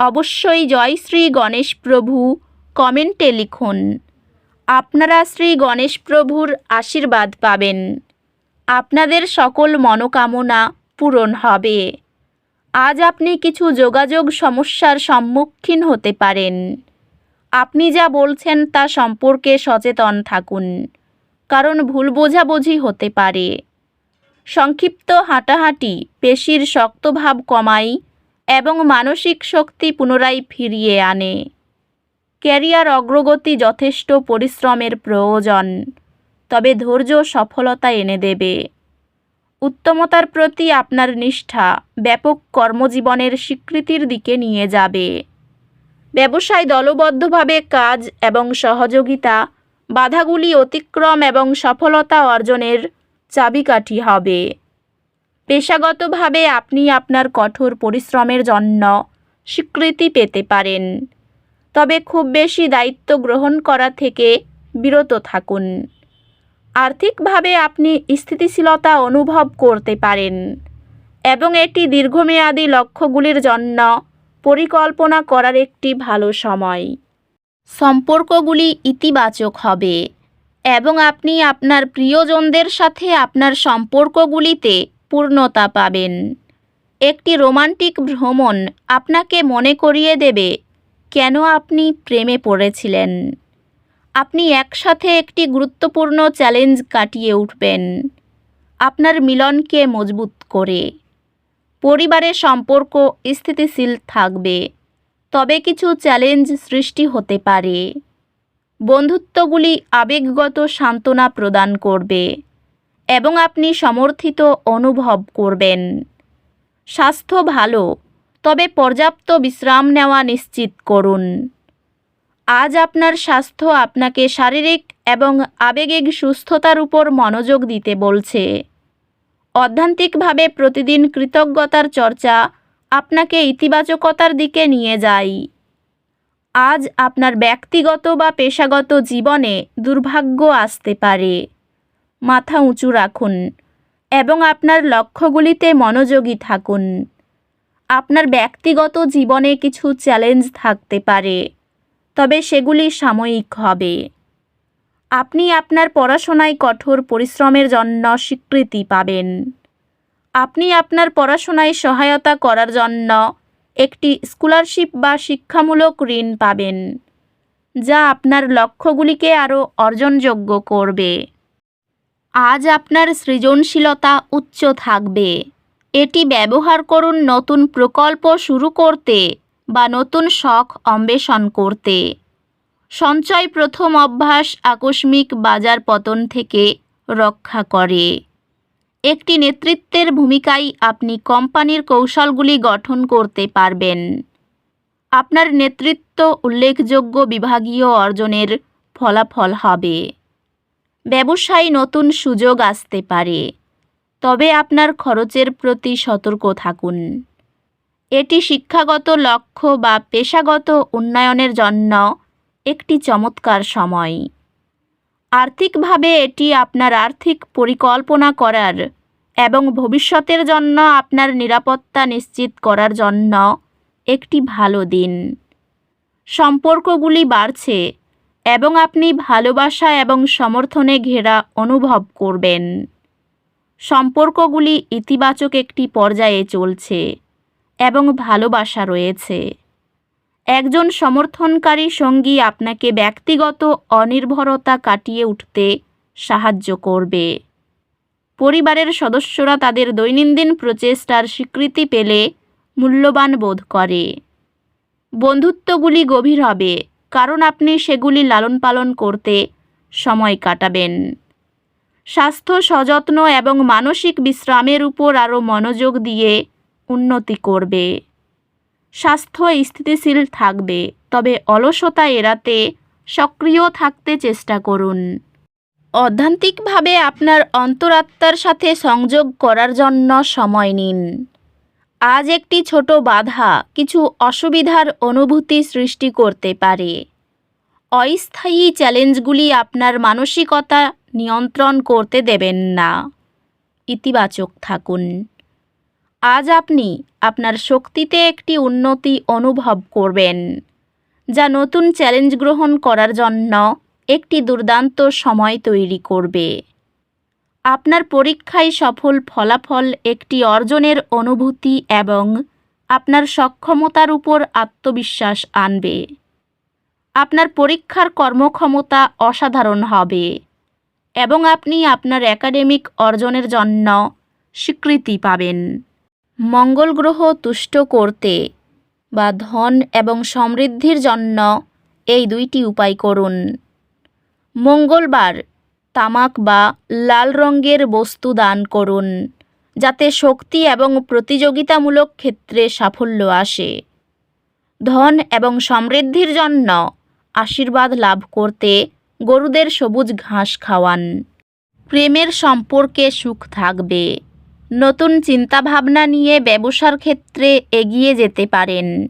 অবশ্যই জয় শ্রী গণেশ প্রভু কমেন্টে লিখুন। আপনারা শ্রী গণেশ প্রভুর আশীর্বাদ পাবেন। আপনাদের সকল মনোকামনা পূরণ হবে। আজ আপনি কিছু যোগাযোগ সমস্যার সম্মুখীন হতে পারেন। আপনি যা বলছেন তা সম্পর্কে সচেতন থাকুন, কারণ ভুল বোঝাবুঝি হতে পারে। সংক্ষিপ্ত হাঁটাহাঁটি, পেশির শক্তভাব কমায় এবং মানসিক শক্তি পুনরায় ফিরিয়ে আনে। ক্যারিয়ার অগ্রগতি যথেষ্ট পরিশ্রমের প্রয়োজন, তবে ধৈর্য সফলতা এনে দেবে। উত্তমতার প্রতি আপনার নিষ্ঠা ব্যাপক কর্মজীবনের স্বীকৃতির দিকে নিয়ে যাবে। ব্যবসায় দলবদ্ধভাবে কাজ এবং সহযোগিতা, বাধাগুলি অতিক্রম এবং সফলতা অর্জনের চাবিকাঠি হবে। পেশাগতভাবে আপনি আপনার কঠোর পরিশ্রমের জন্য স্বীকৃতি পেতে পারেন। তবে খুব বেশি দায়িত্ব গ্রহণ করা থেকে বিরত থাকুন। আর্থিকভাবে আপনি স্থিতিশীলতা অনুভব করতে পারেন এবং এটি দীর্ঘমেয়াদী লক্ষ্যগুলির জন্য পরিকল্পনা করার একটি ভালো সময়। সম্পর্কগুলি ইতিবাচক হবে এবং আপনি আপনার প্রিয়জনদের সাথে আপনার সম্পর্কগুলিতে পূর্ণতা পাবেন। একটি রোমান্টিক ভ্রমণ আপনাকে মনে করিয়ে দেবে, কেন আপনি প্রেমে পড়েছিলেন? আপনি একসাথে একটি গুরুত্বপূর্ণ চ্যালেঞ্জ কাটিয়ে উঠবেন। আপনার মিলনকে মজবুত করে। পরিবারের সম্পর্ক স্থিতিশীল থাকবে, তবে কিছু চ্যালেঞ্জ সৃষ্টি হতে পারে। বন্ধুত্বগুলি আবেগগত সান্ত্বনা প্রদান করবে। এবং আপনি সমর্থিত অনুভব করবেন। স্বাস্থ্য ভালো, তবে পর্যাপ্ত বিশ্রাম নেওয়া নিশ্চিত করুন। আজ আপনার স্বাস্থ্য আপনাকে শারীরিক এবং আবেগিক সুস্থতার উপর মনোযোগ দিতে বলছে। অধ্যান্তিকভাবে প্রতিদিন কৃতজ্ঞতার চর্চা আপনাকে ইতিবাচকতার দিকে নিয়ে যায়। আজ আপনার ব্যক্তিগত বা পেশাগত জীবনে দুর্ভাগ্য আসতে পারে। মাথা উঁচু রাখুন এবং আপনার লক্ষ্যগুলিতে মনোযোগী থাকুন। আপনার ব্যক্তিগত জীবনে কিছু চ্যালেঞ্জ থাকতে পারে, তবে সেগুলি সাময়িক হবে। আপনি আপনার পড়াশোনায় কঠোর পরিশ্রমের জন্য স্বীকৃতি পাবেন। আপনি আপনার পড়াশোনায় সহায়তা করার জন্য একটি স্কলারশিপ বা শিক্ষামূলক ঋণ পাবেন, যা আপনার লক্ষ্যগুলিকে আরও অর্জনযোগ্য করবে। আজ আপনার সৃজনশীলতা উচ্চ থাকবে। এটি ব্যবহার করুন নতুন প্রকল্প শুরু করতে বা নতুন শখ অন্বেষণ করতে। সঞ্চয় প্রথম অভ্যাস আকস্মিক বাজার পতন থেকে রক্ষা করে। একটি নেতৃত্বের ভূমিকায় আপনি কোম্পানির কৌশলগুলি গঠন করতে পারবেন। আপনার নেতৃত্ব উল্লেখযোগ্য বিভাগীয় অর্জনের ফলাফল হবে। ব্যবসায় নতুন সুযোগ আসতে পারে। তবে আপনার খরচের প্রতি সতর্ক থাকুন। এটি শিক্ষাগত লক্ষ্য বা পেশাগত উন্নয়নের জন্য একটি চমৎকার সময়। আর্থিকভাবে এটি আপনার আর্থিক পরিকল্পনা করার এবং ভবিষ্যতের জন্য আপনার নিরাপত্তা নিশ্চিত করার জন্য একটি ভালো দিন। সম্পর্কগুলি বাড়ছে। এবং আপনি ভালোবাসা এবং সমর্থনে ঘেরা অনুভব করবেন। সম্পর্কগুলি ইতিবাচক একটি পর্যায়ে চলছে এবং ভালোবাসা রয়েছে। একজন সমর্থনকারী সঙ্গী আপনাকে ব্যক্তিগত অনির্ভরতা কাটিয়ে উঠতে সাহায্য করবে। পরিবারের সদস্যরা তাদের দৈনন্দিন প্রচেষ্টার স্বীকৃতি পেলে মূল্যবান বোধ করে। বন্ধুত্বগুলি গভীর হবে কারণ আপনি সেগুলি লালন পালন করতে সময় কাটাবেন। স্বাস্থ্য সযত্ন এবং মানসিক বিশ্রামের উপর আরও মনোযোগ দিয়ে উন্নতি করবে। স্বাস্থ্য স্থিতিশীল থাকবে, তবে অলসতা এড়াতে সক্রিয় থাকতে চেষ্টা করুন। অধ্যান্তিকভাবে আপনার অন্তরাত্মার সাথে সংযোগ করার জন্য সময় নিন। আজ একটি ছোট বাধা কিছু অসুবিধার অনুভূতি সৃষ্টি করতে পারে। অস্থায়ী চ্যালেঞ্জগুলি আপনার মানসিকতা নিয়ন্ত্রণ করতে দেবেন না। ইতিবাচক থাকুন। আজ আপনি আপনার শক্তিতে একটি উন্নতি অনুভব করবেন, যা নতুন চ্যালেঞ্জ গ্রহণ করার জন্য একটি দুর্দান্ত সময় তৈরি করবে। আপনার পরীক্ষায় সফল ফলাফল একটি অর্জনের অনুভূতি এবং আপনার সক্ষমতার উপর আত্মবিশ্বাস আনবে। আপনার পরীক্ষার কর্মক্ষমতা অসাধারণ হবে এবং আপনি আপনার একাডেমিক অর্জনের জন্য স্বীকৃতি পাবেন। মঙ্গল গ্রহ তুষ্ট করতে বা ধন এবং সমৃদ্ধির জন্য এই দুইটি উপায় করুন। মঙ্গলবার তামাক বা লাল রঙের বস্তু দান করুন, যাতে শক্তি এবং প্রতিযোগিতামূলক ক্ষেত্রে সাফল্য আসে। ধন এবং সমৃদ্ধির জন্য আশীর্বাদ লাভ করতে গরুদের সবুজ ঘাস খাওয়ান। প্রেমের সম্পর্কে সুখ থাকবে। নতুন চিন্তাভাবনা নিয়ে ব্যবসার ক্ষেত্রে এগিয়ে যেতে পারেন।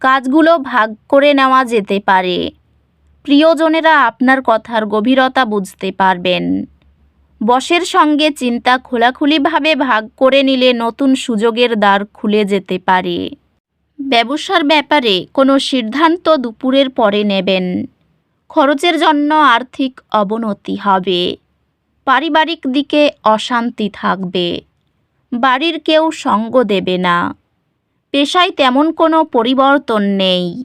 কাজগুলো ভাগ করে নেওয়া যেতে পারে। প্রিয়জনেরা আপনার কথার গভীরতা বুঝতে পারবেন। বসের সঙ্গে চিন্তা খোলাখুলিভাবে ভাগ করে নিলে নতুন সুযোগের দ্বার খুলে যেতে পারে। ব্যবসার ব্যাপারে কোনো সিদ্ধান্ত দুপুরের পরে নেবেন। খরচের জন্য আর্থিক অবনতি হবে। পারিবারিক দিকে অশান্তি থাকবে। বাড়ির কেউ সঙ্গ দেবে না। পেশায় তেমন কোনো পরিবর্তন নেই।